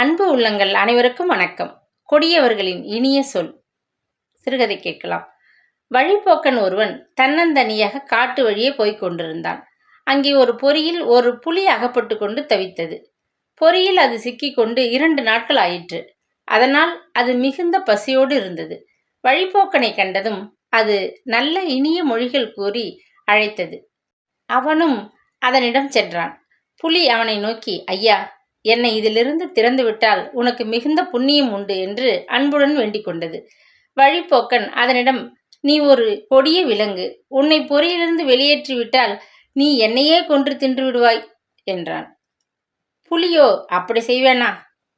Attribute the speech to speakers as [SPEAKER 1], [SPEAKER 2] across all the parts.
[SPEAKER 1] அன்பு உள்ளங்கள் அனைவருக்கும் வணக்கம். கொடியவர்களின் இனிய சொல். சிறுகதை கேட்கலாம். வழிப்போக்கன் ஒருவன் தன்னந்தனியாக காட்டு வழியே போய்க் கொண்டிருந்தான். அங்கே ஒரு பொறியில் ஒரு புலி அகப்பட்டு கொண்டு தவித்தது. பொறியில் அது சிக்கிக்கொண்டு இரண்டு நாட்கள் ஆயிற்று. அதனால் அது மிகுந்த பசியோடு இருந்தது. வழிபோக்கனை கண்டதும் அது நல்ல இனிய மொழிகள் கூறி அழைத்தது. அவனும் அதனிடம் சென்றான். புலி அவனை நோக்கி ஐயா என்னை இதிலிருந்து திறந்துவிட்டால் உனக்கு மிகுந்த புண்ணியம் உண்டு என்று அன்புடன் வேண்டிக் கொண்டது. வழிப்போக்கன் அதனிடம் நீ ஒரு கொடிய விலங்கு உன்னை பொறியிலிருந்து வெளியேற்றி விட்டால் நீ என்னையே கொன்று தின்று விடுவாய் என்றான். புலியோ அப்படி செய்வேனா?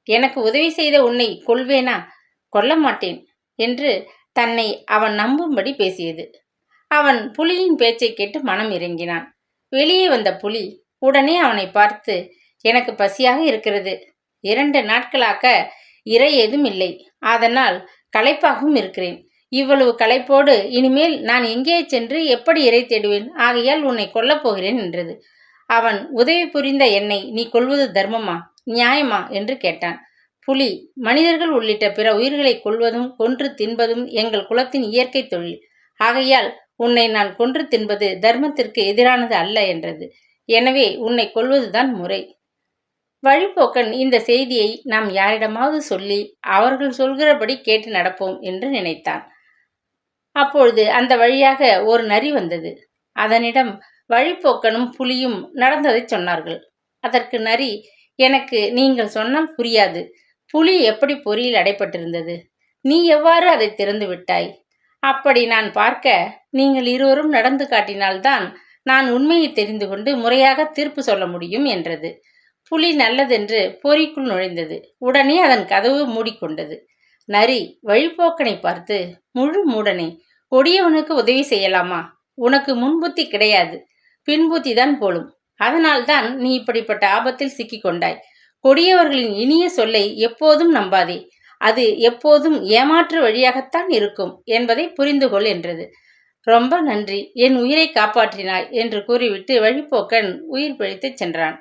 [SPEAKER 1] எனக்கு உதவி செய்த உன்னை கொல்வேனா? கொல்ல மாட்டேன் என்று தன்னை அவன் நம்பும்படி பேசியது. அவன் புலியின் பேச்சை கேட்டு மனம் இறங்கினான். வெளியே வந்த புலி உடனே அவனை பார்த்து எனக்கு பசியாக இருக்கிறது. இரண்டு நாட்களாக இறை ஏதும் இல்லை. அதனால் களைப்பாகவும் இருக்கிறேன். இவ்வளவு களைப்போடு இனிமேல் நான் எங்கே சென்று எப்படி இறை தேடுவேன்? ஆகையால் உன்னை கொல்லப் போகிறேன் என்றது. அவன் உதவி புரிந்த என்னை நீ கொள்வது தர்மமா? நியாயமா? என்று கேட்டான். புலி மனிதர்கள் உள்ளிட்ட பிற உயிர்களை கொள்வதும் கொன்று தின்பதும் எங்கள் குலத்தின் இயற்கை தொழில். ஆகையால் உன்னை நான் கொன்று தின்பது தர்மத்திற்கு எதிரானது அல்ல என்றது. எனவே உன்னை கொள்வதுதான் முறை. வழிபோக்கன் இந்த செய்தியை நாம் யாரிடமாவது சொல்லி அவர்கள் சொல்கிறபடி கேட்டு நடப்போம் என்று நினைத்தான். அப்பொழுது அந்த வழியாக ஒரு நரி வந்தது. அதனிடம் வழிப்போக்கனும் புலியும் நடந்ததை சொன்னார்கள். அதற்கு நரி எனக்கு நீங்கள் சொன்னால் புரியாது. புலி எப்படி பொறியில் அடைப்பட்டிருந்தது? நீ எவ்வாறு அதை திறந்து விட்டாய்? அப்படி நான் பார்க்க நீங்கள் இருவரும் நடந்து காட்டினால்தான் நான் உண்மையை தெரிந்து கொண்டு முறையாக தீர்ப்பு சொல்ல முடியும் என்றது. புலி நல்லதென்று பொறிக்குள் நுழைந்தது. உடனே அதன் கதவு மூடிக்கொண்டது. நரி வழிபோக்கனை பார்த்து முழு மூடனே கொடியவனுக்கு உதவி செய்யலாமா? உனக்கு முன்புத்தி கிடையாது. பின்புத்தி தான் போலும். அதனால்தான் நீ இப்படிப்பட்ட ஆபத்தில் சிக்கிக்கொண்டாய் கொடியவர்களின் இனிய சொல்லை எப்போதும் நம்பாதே. அது எப்போதும் ஏமாற்று வழியாகத்தான் இருக்கும் என்பதை புரிந்து கொள் என்றது. ரொம்ப நன்றி. என் உயிரை காப்பாற்றினாய் என்று கூறிவிட்டு வழிப்போக்கன் உயிர் பிழைத்துச் சென்றான்.